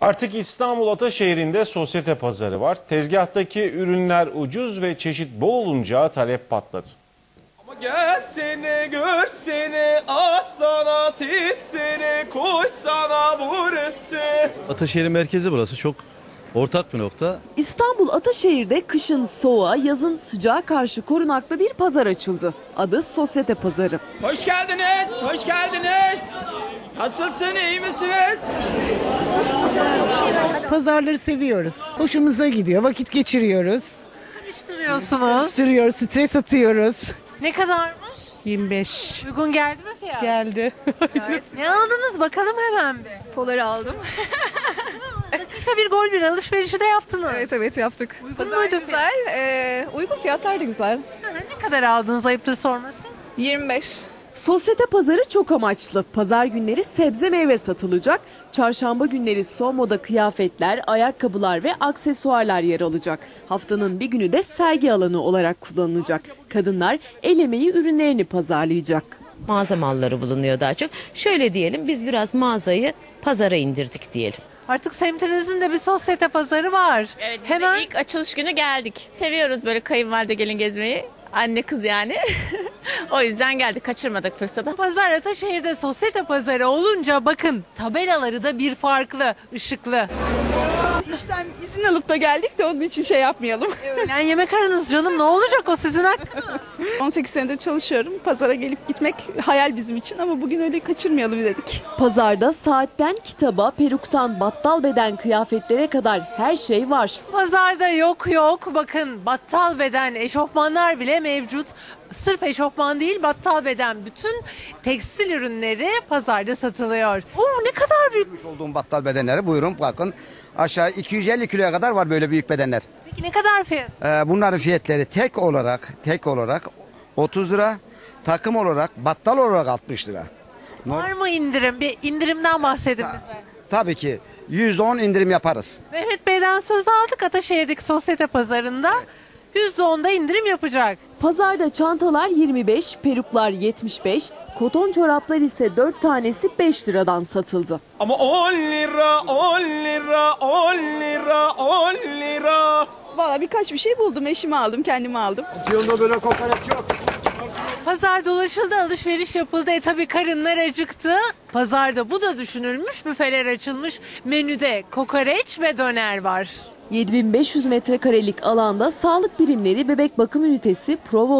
Artık İstanbul Ataşehir'inde sosyete pazarı var. Tezgahtaki ürünler ucuz ve çeşit bol olunca talep patladı. Ama gelsene görsene ah sana titsene koş sana burası. Ataşehir'in merkezi burası çok ortak bir nokta. İstanbul Ataşehir'de kışın soğuğa, yazın sıcağa karşı korunaklı bir pazar açıldı. Adı Sosyete Pazarı. Hoş geldiniz, hoş geldiniz. Nasılsın, iyi misiniz? Pazarları seviyoruz. Hoşumuza gidiyor. Vakit geçiriyoruz. Karıştırıyorsunuz. Sürüyoruz, stres atıyoruz. Ne kadarmış? 25 Uygun geldi mi fiyat? geldi. Ne aldınız bakalım hemen bir. Poları aldım. Dakika bir gol bir alışverişi de yaptınız. Evet evet yaptık. Uygun Pazar muydu güzel. ee, uygun fiyatlar da güzel. Ne kadar aldınız ayıptır sorması? 25. Sosyete Pazarı çok amaçlı. Pazar günleri sebze meyve satılacak. Çarşamba günleri son moda kıyafetler, ayakkabılar ve aksesuarlar yer alacak. Haftanın bir günü de sergi alanı olarak kullanılacak. Kadınlar el emeği ürünlerini pazarlayacak. mağaza malları bulunuyor daha çok. Şöyle diyelim biz biraz mağazayı pazara indirdik diyelim. Artık semtinizin de bir sosyete pazarı var. Evet, Hemen ilk açılış günü geldik. Seviyoruz böyle kayınvalide gelin gezmeyi. Anne kız yani. o yüzden geldik, kaçırmadık fırsatı. pazar Ataşehir'de sosyete pazarı olunca bakın tabelaları da bir farklı, ışıklı. İşten izin alıp da geldik de onun için şey yapmayalım. Öğlen yemek aranız canım ne olacak o sizin hakkınız. 18 senedir çalışıyorum. Pazara gelip gitmek hayal bizim için ama bugün öyle kaçırmayalım dedik. Pazarda saatten kitaba, peruktan battal beden kıyafetlere kadar her şey var. Pazarda yok yok bakın battal beden eşofmanlar bile mevcut. Sırf eşofman değil battal beden bütün tekstil ürünleri pazarda satılıyor. Oo, ne kadar büyük. olduğum battal bedenleri buyurun bakın aşağı 250 kiloya kadar var böyle büyük bedenler. Peki ne kadar fiyat? Ee, bunların fiyatları tek olarak tek olarak 30 lira takım olarak battal olarak 60 lira. Var mı indirim? Bir indirimden bahsedin bize. Tabii ki %10 indirim yaparız. Mehmet Bey'den söz aldık Ataşehir'deki sosyete pazarında. %10'da indirim yapacak. Pazarda çantalar 25, peruklar 75, koton çoraplar ise 4 tanesi 5 liradan satıldı. Ama 10 lira, 10 lira, 10 lira, 10 lira. Valla birkaç bir şey buldum. Eşime aldım, kendime aldım. Pazar dolaşıldı, alışveriş yapıldı. E tabi karınlar acıktı. Pazarda bu da düşünülmüş. Büfeler açılmış. Menüde kokoreç ve döner var. 7500 metrekarelik alanda sağlık birimleri bebek bakım ünitesi, prova